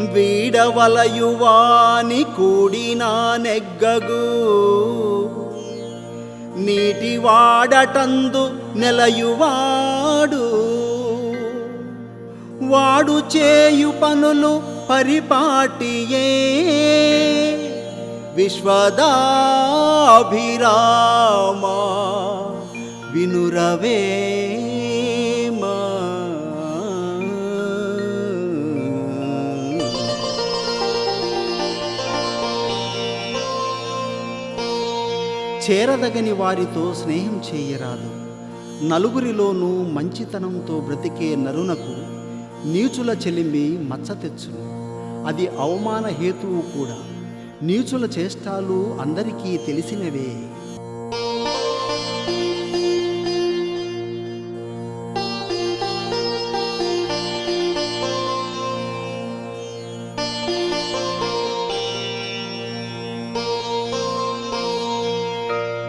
వీడవలయువాని కూడినా నెగ్గగు. నీటి వాడటందు నెలయువాడు. వాడు చేయు పనులు పరిపాటియే. విశ్వదాభిరామా వినురవే. చేరదగని వారితో స్నేహం చేయరాదు. నలుగురిలోనూ మంచితనంతో బ్రతికే నరునకు నీచుల చెలిమి మచ్చ తెచ్చును. అది అవమాన హేతువు కూడా. నీచుల చేష్టాలు అందరికీ తెలిసినవే.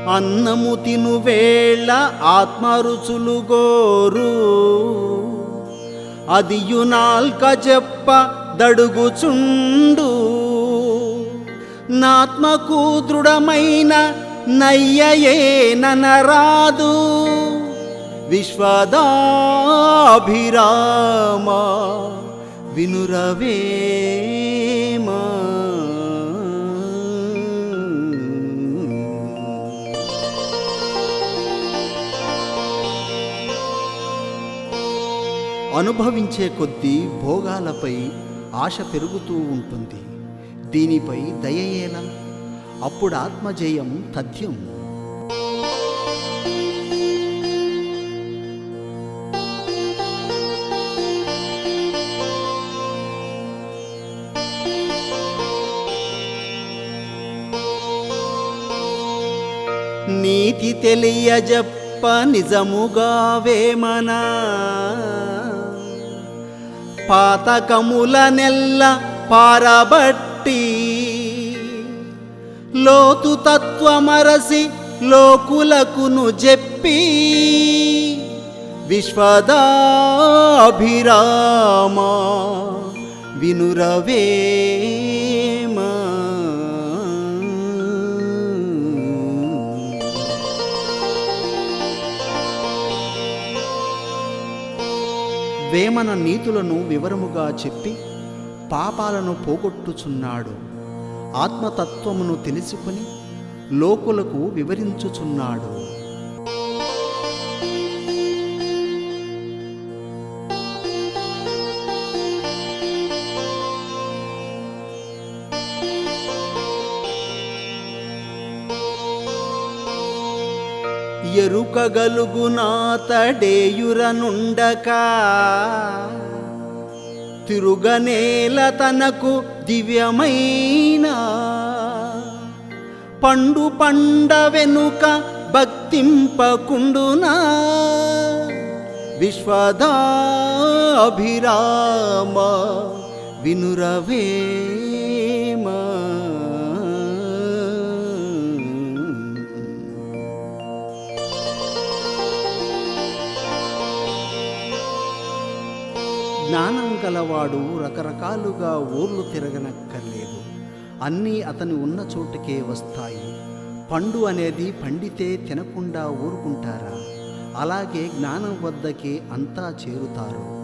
అన్నము తిను వేళ ఆత్మరుచులు గోరు. అది నాల్క చెప్ప దడుగుచుండు. నాత్మకు దృఢమైన నయ్యయే ననరాదు. విశ్వదాభిరామ వినురవేమా. అనుభవించే కొద్దీ భోగాలపై ఆశ పెరుగుతూ ఉంటుంది. దీనిపై దయయేలా అప్పుడు ఆత్మజయం తథ్యం. నీతి తెలియజప్ప నిజముగా వేమనా పాతకముల నెల్ల పారబట్టి లోతు తత్వమరసి లోకులకును చెప్పి విశ్వదాభిరామ వినురవే వేమన నీతులను వివరముగా చెప్పి పాపాలను పోగొట్టుచున్నాడు. ఆత్మతత్వమును తెలుసుకొని లోకులకు వివరించుచున్నాడు. ఎరుకగలుగునాతడేయురనుండక. తిరుగనేల తనకు దివ్యమైన పండు పండ వెనుక భక్తింపకుండునా విశ్వదాభిరామ వినురవేమా. జ్ఞానం గలవాడు రకరకాలుగా ఊర్లు తిరగనక్కర్లేదు. అన్నీ అతని ఉన్న చోటుకే వస్తాయి. పండు అనేది పండితే తినకుండా ఊరుకుంటారా? అలాగే జ్ఞానం వద్దకే అంతా చేరుతారు.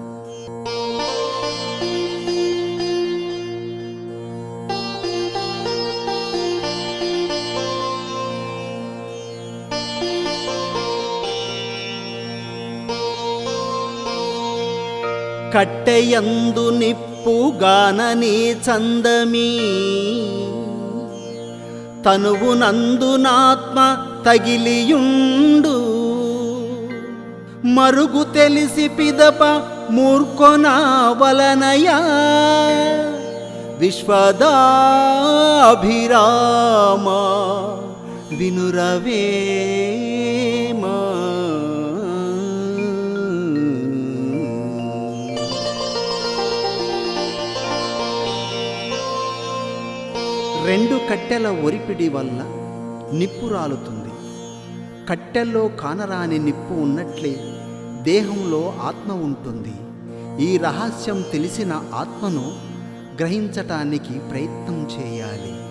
కట్టెయందు నిప్పుగానని చందమీ. తనువునందునాత్మ తగిలియుండు. మరుగు తెలిసి పిదప మూర్ఖొన వలనయా విశ్వదాభిరామ వినురవేమా. కట్టెల ఒరిపిడి వల్ల నిప్పు రాలుతుంది. కట్టెల్లో కానరాని నిప్పు ఉన్నట్లే దేహంలో ఆత్మ ఉంటుంది. ఈ రహస్యం తెలిసిన ఆత్మను గ్రహించటానికి ప్రయత్నం చేయాలి.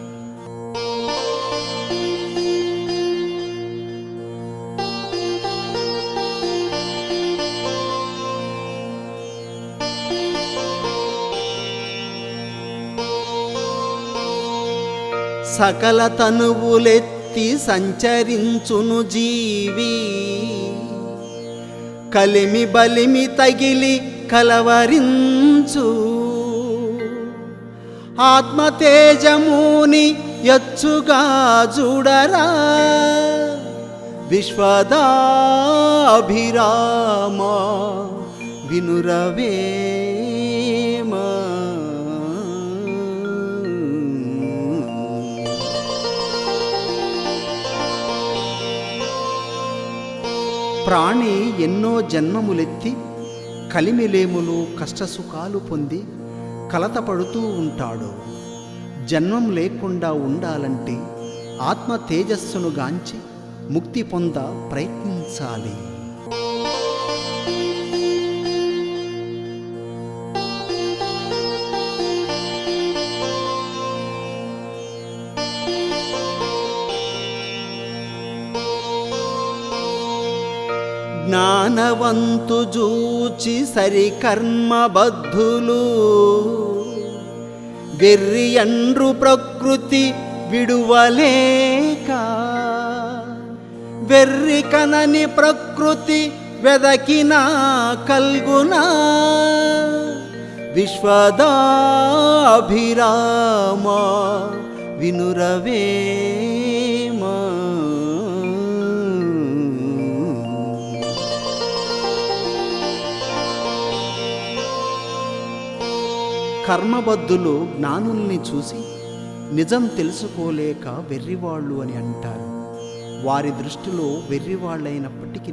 సకల తనువులెత్తి సంచరించును జీవి. కలిమి బలిమి తగిలి కలవరించు. ఆత్మతేజముని ఎచ్చుగా చూడరా. విశ్వదాభిరామ వినురవే. ప్రాణి ఎన్నో జన్మములెత్తి కలిమిలేములు కష్టసుఖాలు పొంది కలతపడుతూ ఉంటాడు. జన్మం లేకుండా ఉండాలంటే ఆత్మ తేజస్సును గాంచి ముక్తి పొంద ప్రయత్నించాలి. జ్ఞానవంతు జూచి సరి కర్మబద్ధులు వెర్రియండ్రు ప్రకృతి విడువలేక వెర్రి కనని ప్రకృతి వెదకినా కల్గునా. విశ్వదాభిరామ వినురవే కర్మబద్ధులు జ్ఞానుల్ని చూసి నిజం తెలుసుకోలేక వెర్రివాళ్ళు అని అంటారు. వారి దృష్టిలో వెర్రివాళ్ళైనప్పటికీ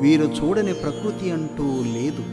వీరు చూడని ప్రకృతి అంటూ లేదు.